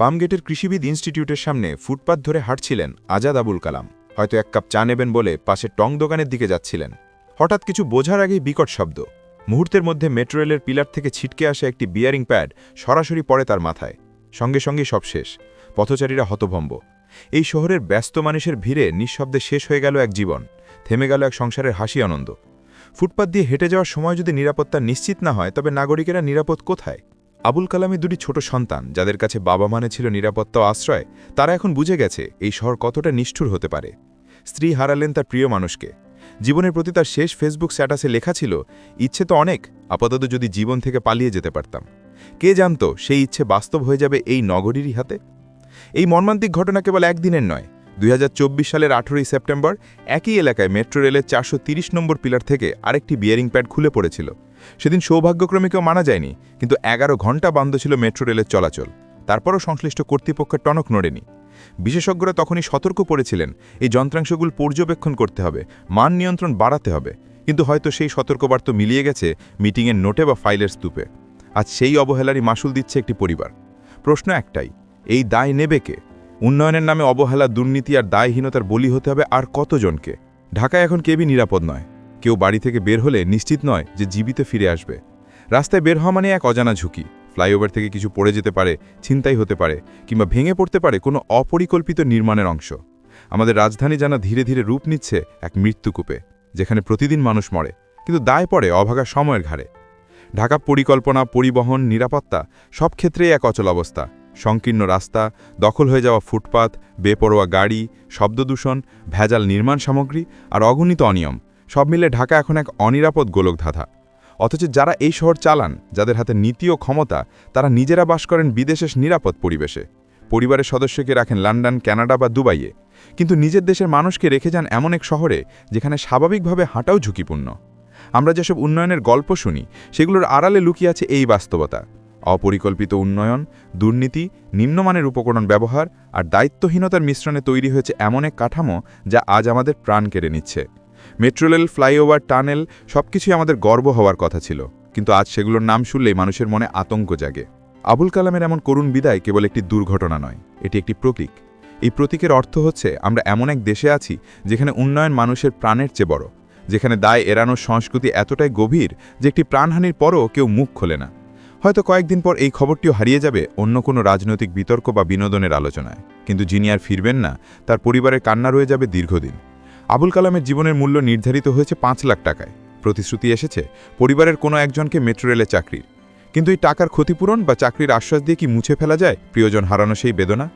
ফার্মগেটের কৃষিবিদ ইনস্টিটিউটের সামনে ফুটপাত ধরে হাঁটছিলেন আজাদ আবুল কালাম। হয়তো এক কাপ চা নেবেন বলে পাশে টং দোকানের দিকে যাচ্ছিলেন। হঠাৎ কিছু বোঝার আগেই বিকট শব্দ। মুহূর্তের মধ্যে মেট্রো রেলের পিলার থেকে ছিটকে আসা একটি বিয়ারিং প্যাড সরাসরি পড়ে তার মাথায়। সঙ্গে সঙ্গে সব শেষ। পথচারীরা হতভম্ব। এই শহরের ব্যস্ত মানুষের ভিড়ে নিঃশব্দে শেষ হয়ে গেল এক জীবন। থেমে গেল এক সংসারের হাসি আনন্দ। ফুটপাত দিয়ে হেঁটে যাওয়ার সময় যদি নিরাপত্তা নিশ্চিত না হয়, তবে নাগরিকেরা নিরাপদ কোথায়? আবুল কালামের দুটি ছোট সন্তান, যাদের কাছে বাবা মানে ছিল নিরাপত্তা আশ্রয়। তারা এখন বুঝে গেছে এই শহর কতটা নিষ্ঠুর হতে পারে। স্ত্রী হারালেন তার প্রিয় মানুষকে। জীবনের প্রতি তার শেষ ফেসবুক স্ট্যাটাসে লেখা ছিল, ইচ্ছে তো অনেক, আপাতত যদি জীবন থেকে পালিয়ে যেতে পারতাম। কে জানত সেই ইচ্ছে বাস্তব হয়ে যাবে এই নগরীরই হাতে? এই মর্মান্তিক ঘটনা কেবল একদিনের নয় দুই হাজার চব্বিশ সালের আঠেরোই সেপ্টেম্বর একই এলাকায় মেট্রো রেলের চারশো নম্বর পিলার থেকে আরেকটি বিয়ারিং প্যাড খুলে পড়েছিল। সেদিন সৌভাগ্যক্রমে কেউ মানা যায়নি, কিন্তু এগারো ঘণ্টা বন্ধ ছিল মেট্রো রেলের চলাচল। তারপরও সংশ্লিষ্ট কর্তৃপক্ষের টনক নড়েনি। বিশেষজ্ঞরা তখনই সতর্ক করেছিলেন এই যন্ত্রাংশগুলো পর্যবেক্ষণ করতে হবে, মান নিয়ন্ত্রণ বাড়াতে হবে। কিন্তু হয়তো সেই সতর্কবার্তা মিলিয়ে গেছে মিটিংয়ের নোটে বা ফাইলের স্তূপে। আজ সেই অবহেলারই মাসুল দিচ্ছে একটি পরিবার। প্রশ্ন একটাই, এই দায় নেবে কে? উন্নয়নের নামে অবহেলা, দুর্নীতি আর দায়হীনতার বলি হতে হবে আর কতজনকে? ঢাকায় এখন কেবই নিরাপদ নয়। কেউ বাড়ি থেকে বের হলে নিশ্চিত নয় যে জীবিত ফিরে আসবে। রাস্তায় বের হওয়া মানে এক অজানা ঝুঁকি। ফ্লাইওভার থেকে কিছু পড়ে যেতে পারে, ছিনতাই হতে পারে, কিংবা ভেঙে পড়তে পারে কোনো অপরিকল্পিত নির্মাণের অংশ। আমাদের রাজধানী জানা ধীরে ধীরে রূপ নিচ্ছে এক মৃত্যুকূপে যেখানে প্রতিদিন মানুষ মরে, কিন্তু দায় পড়ে অভাগা সময়ের ঘাড়ে। ঢাকা পরিকল্পনা, পরিবহন, নিরাপত্তা সব ক্ষেত্রেই এক অচল অবস্থা। সংকীর্ণ রাস্তা, দখল হয়ে যাওয়া ফুটপাত, বেপরোয়া গাড়ি, শব্দদূষণ, ভেজাল নির্মাণ সামগ্রী আর অগণিত অনিয়ম। সব মিলে ঢাকা এখন এক অনিরাপদ গোলকধাঁধা। অথচ যারা এই শহর চালান, যাদের হাতে নীতি ও ক্ষমতা, তারা নিজেরা বাস করেন বিদেশের নিরাপদ পরিবেশে। পরিবারের সদস্যকে রাখেন লন্ডন কানাডা বা দুবাইয়ে। কিন্তু নিজের দেশের মানুষকে রেখে যান এমন এক শহরে, যেখানে স্বাভাবিকভাবে হাঁটাও ঝুঁকিপূর্ণ। আমরা যেসব উন্নয়নের গল্প শুনি, সেগুলোর আড়ালে লুকিয়ে আছে এই বাস্তবতা। অপরিকল্পিত উন্নয়ন, দুর্নীতি, নিম্নমানের উপকরণ ব্যবহার আর দায়িত্বহীনতার মিশ্রণে তৈরি হয়েছে এমন এক কাঠামো যা আজ আমাদের প্রাণ কেড়ে নিচ্ছে। মেট্রোরেল ফ্লাইওভার, টানেল সবকিছুই আমাদের গর্ব হওয়ার কথা ছিল, কিন্তু আজ সেগুলোর নাম শুনলেই মানুষের মনে আতঙ্ক জাগে। আবুল কালামের এমন করুণ বিদায় কেবল একটি দুর্ঘটনা নয়, এটি একটি প্রতীক। এই প্রতীকের অর্থ হচ্ছে আমরা এমন এক দেশে আছি যেখানে উন্নয়ন মানুষের প্রাণের চেয়ে বড়, যেখানে দায় এড়ানোর সংস্কৃতি এতটাই গভীর যে একটি প্রাণহানির পরও কেউ মুখ খোলে না। হয়তো কয়েকদিন পর এই খবরটিও হারিয়ে যাবে অন্য কোনো রাজনৈতিক বিতর্ক বা বিনোদনের আলোচনায়। কিন্তু যিনি আর ফিরবেন না, তার পরিবারের কান্না রয়ে যাবে দীর্ঘদিন। আবুল কালামের জীবনের মূল্য নির্ধারিত হয়েছে পাঁচ লাখ টাকায়। প্রতিশ্রুতি এসেছে, পরিবারের কোনো একজনকে মেট্রো রেলে চাকরির। কিন্তু এই টাকার ক্ষতিপূরণ বা চাকরির আশ্বাস দিয়ে কি মুছে ফেলা যায়? প্রিয়জন হারানো সেই বেদনা?